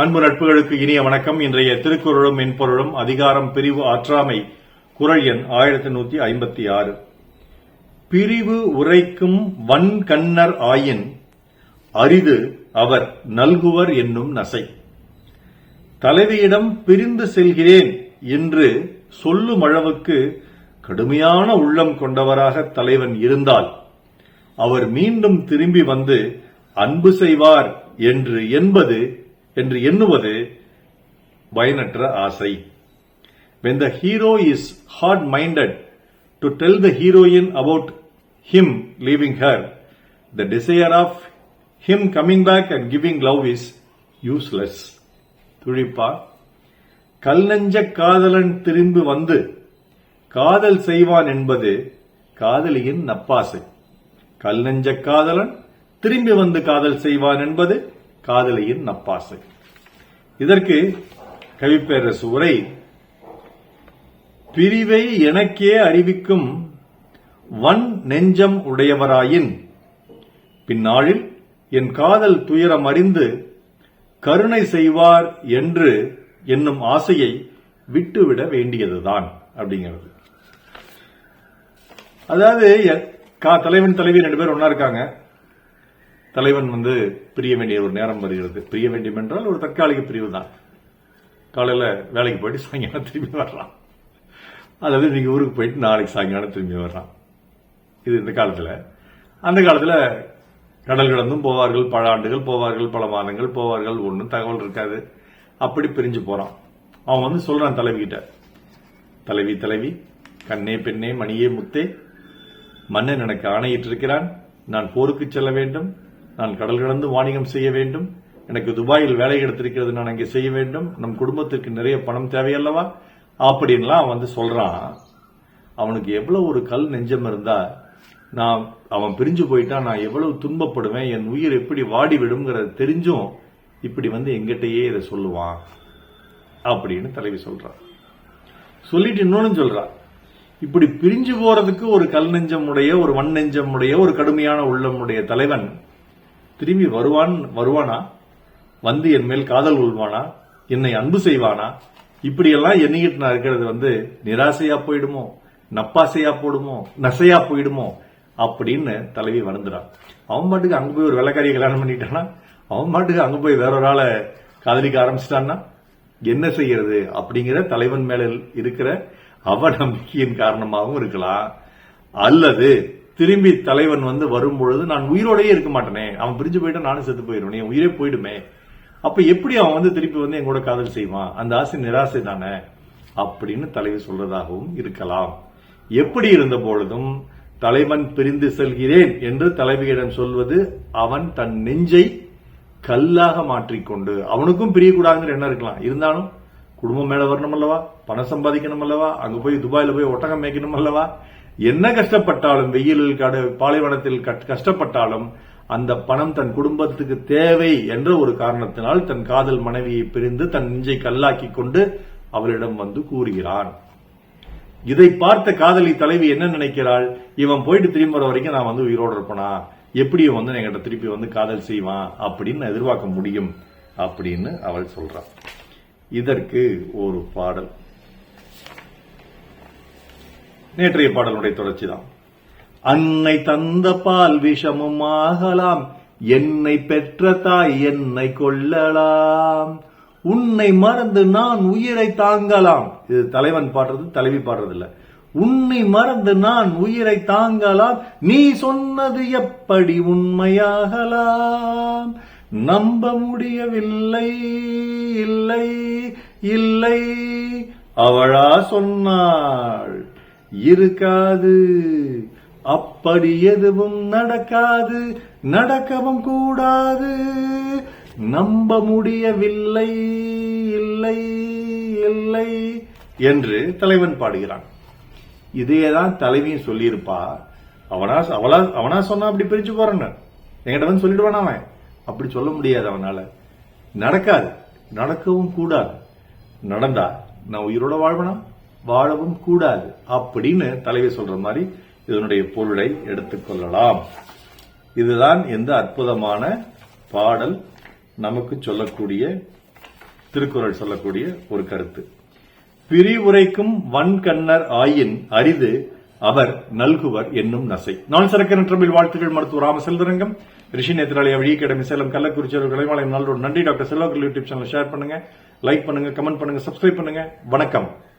அன்பு நட்புகளுக்கு இனிய வணக்கம். இன்றைய திருக்குறளும் மென்பொருளும் அதிகாரம் பிரிவு ஆற்றாமை குரல் எண் ஆயிரத்தி நூத்தி ஐம்பத்தி ஆறு. பிரிவு உரைக்கும் வன்கண்ணர் ஆயின் அரிது அவர் நல்குவர் என்னும் நசை. தலைவியிடம் பிரிந்து செல்கிறேன் என்று சொல்லும் அளவுக்கு கடுமையான உள்ளம் கொண்டவராக தலைவன் இருந்தால் அவர் மீண்டும் திரும்பி வந்து அன்பு செய்வார் என்று என்பது என்று எண்ணுவது பயனற்ற ஆசை when the hero is hard minded to tell the heroine about him leaving her the desire of him coming back and giving love is useless துழிப்பா கல் நெஞ்ச காதலன் திரும்பி வந்து காதல் செய்வான் என்பது காதலியின் நப்பாசை கல் நெஞ்ச காதலன் திரும்பி வந்து காதல் செய்வான் என்பது காதலியின் நப்பாசை இதற்கு கவிப்பேரரசு உரை பிரிவை எனக்கே அறிவிக்கும் வன் நெஞ்சம் உடையவராயின் பின்னாளில் என் காதல் துயரம் அறிந்து கருணை செய்வார் என்று என்னும் ஆசையை விட்டுவிட வேண்டியதுதான் அப்படிங்கிறது. அதாவது கா- தலைவன் தலைவி ரெண்டு பேர் ஒன்னா இருக்காங்க. தலைவன் வந்து பிரிய வேண்டிய ஒரு நேரம் வருகிறது. பிரிய வேண்டும் என்றால் ஒரு தற்காலிக பிரிவு தான். காலையில் வேலைக்கு போயிட்டு சாயங்காலம் திரும்பி வர்றான். அதாவது இன்னைக்கு ஊருக்கு போயிட்டு நாளைக்கு சாயங்காலம் திரும்பி வர்றான். இது இந்த காலத்தில். அந்த காலத்தில் கடல் கடந்தும் போவார்கள் பல ஆண்டுகள் போவார்கள் பல மாதங்கள் போவார்கள் ஒன்றும் தகவல் இருக்காது. அப்படி பிரிஞ்சு போகிறான் அவன் வந்து சொல்கிறான் தலைவிகிட்ட தலைவி தலைவி கண்ணே பெண்ணே மணியே முத்தே மன்னன் எனக்கு ஆணையிட்டிருக்கிறான். நான் போருக்கு செல்ல வேண்டும். நான் கடல் கடந்து வாணிகம் செய்ய வேண்டும். எனக்கு துபாயில் வேலை எடுத்திருக்கிறது நான் அங்கே செய்ய வேண்டும். நம் குடும்பத்திற்கு நிறைய பணம் தேவையல்லவா? அப்படின்லாம் அவன் வந்து சொல்றான். அவனுக்கு எவ்வளவு ஒரு கல் நெஞ்சம் இருந்தா நான் அவன் பிரிஞ்சு போயிட்டா நான் எவ்வளவு துன்பப்படுவேன் என் உயிர் எப்படி வாடி விடும்ங்கிறத தெரிஞ்சும் இப்படி வந்து எங்கிட்டயே இதை சொல்லுவான் அப்படின்னு தலைவி சொல்றான் சொல்லிட்டு இன்னொன்னு சொல்றான் இப்படி பிரிஞ்சு போறதுக்கு ஒரு கல் நெஞ்சமுடைய ஒரு வன் நெஞ்சமுடைய ஒரு கடுமையான உள்ளமுடைய தலைவன் திரும்பி வருவான் வருவானா? வந்து என் மேல் காதல் கொள்வானா? என்னை அன்பு செய்வானா? இப்படியெல்லாம் எண்ணிக்கிட்டு நான் இருக்கிறது வந்து நிராசையா போயிடுமோ? நப்பாசையா போடுமோ? நசையா போயிடுமோ? அப்படின்னு தலைவி வருந்துறான் அவன் பாட்டுக்கு அங்க போய் ஒரு வெள்ளக்காரியை கல்யாணம் பண்ணிட்டானா? அவன் பாட்டுக்கு அங்க போய் வேற ஒரு ஆளை காதலிக்க ஆரம்பிச்சிட்டான்னா? என்ன செய்யறது? அப்படிங்கிற தலைவன் மேல இருக்கிற அவநம்பிக்கையின் காரணமாகவும் இருக்கலாம். அல்லது திரும்பி தலைவன் வந்து வரும்பொழுது நான் உயிரோடயே இருக்க மாட்டேனே. அவன் பிரிஞ்சு போயிட்டா நானும் செத்து போயிடுவேன். என் உயிரே போயிடுமே. அப்ப எப்படி அவன் வந்து திருப்பி வந்து என் கூட காதல் செய்வான்? அந்த ஆசை நிராசை தானே? அப்படின்னு தலைவி சொல்றதாகவும் இருக்கலாம். எப்படி இருந்த பொழுதும் தலைவன் பிரிந்து செல்கிறேன் என்று தலைவியிடம் சொல்வது அவன் தன் நெஞ்சை கல்லாக மாற்றிக்கொண்டு அவனுக்கும் பிரியக்கூடாதுங்கிற எண்ணம் இருக்கலாம்? இருந்தாலும் குடும்பம் மேல வரணும் அல்லவா? பணம் சம்பாதிக்கணும் அல்லவா? அங்க போய் துபாயில போய் ஒட்டகம் மேய்க்கணும் அல்லவா? என்ன கஷ்டப்பட்டாலும் வெயிலில் கடு பாலைவனத்தில் கட்- கஷ்டப்பட்டாலும் அந்த பணம் தன் குடும்பத்துக்கு தேவை என்ற ஒரு காரணத்தினால் தன் காதல் மனைவியை பிரிந்து தன் நெஞ்சை கல்லாக்கி கொண்டு அவளிடம் வந்து கூறுகிறான். இதை பார்த்த காதலி தலைவி என்ன நினைக்கிறாள்? இவன் போயிட்டு திரும்பி வர வரைக்கும் நான் வந்து உயிரோடு இருப்பனா? எப்படி இவன் வந்து என்கிட்ட திருப்பி வந்து காதல் செய்வான்? அப்படின்னு எதிர்பார்க்க முடியும் அப்படின்னு அவள் சொல்றான் இதற்கு ஒரு பாடல். நேற்றைய பாடலுடைய தொடர்ச்சி தான். அன்னை தந்த பால் விஷமும் ஆகலாம். என்னை பெற்ற தாய் என்னை கொள்ளலாம். உன்னை மறந்து நான் உயிரை தாங்கலாம். இது தலைவன் பாடுறது தலைவி பாடுறது இல்ல உன்னை மறந்து நான் உயிரை தாங்கலாம். நீ சொன்னது எப்படி உண்மையாகலாம்? நம்ப முடியவில்லை இல்லை இல்லை. அவளா சொன்னாள். இருக்காது. அப்படி எதுவும் நடக்காது. நடக்கவும் கூடாது. நம்ப முடியவில்லை. இல்லை இல்லை என்று தலைவன் பாடுகிறான். இதேதான் தலைவியும் சொல்லியிருப்பா. அவனா அவளா அவனா சொன்னா அப்படி பிரிஞ்சு போறேன்னு. என்கிட்ட வந்து சொல்லிடுவான் அவன்? அப்படி சொல்ல முடியாது அவனால. நடக்காது. நடக்கவும் கூடாது. நடந்தா நான் உயிரோட வாழ்வனா? வாழவும் கூடாது அப்படின்னு தலைவி சொல்ற மாதிரி இதனுடைய பொருளை எடுத்துக்கொள்ளலாம் இதுதான் எந்த அற்புதமான பாடல் நமக்கு சொல்லக்கூடிய திருக்குறள் சொல்லக்கூடிய ஒரு கருத்து. பிரிவுரைக்கும் வன்கண்ணர் ஆயின் அரிது அவர் நல்குவர் என்னும் நசை. நான் சரக்கரற்றமில் வாழ்த்துக்கள் மருத்துவ ராமசெல்வரங்கம் ரிஷி நேத்திராலய வழி அகாடமி சேலம் கள்ளக்குறிச்சி அவர்கள் கலைவாளையம் நல்ல நன்றி. டாக்டர் செல்வாக்கள் யூடியூப் சேனல் ஷேர் பண்ணுங்க லைக் பண்ணுங்க கமெண்ட் பண்ணுங்க சப்ஸ்கிரைப் பண்ணுங்க. வணக்கம்.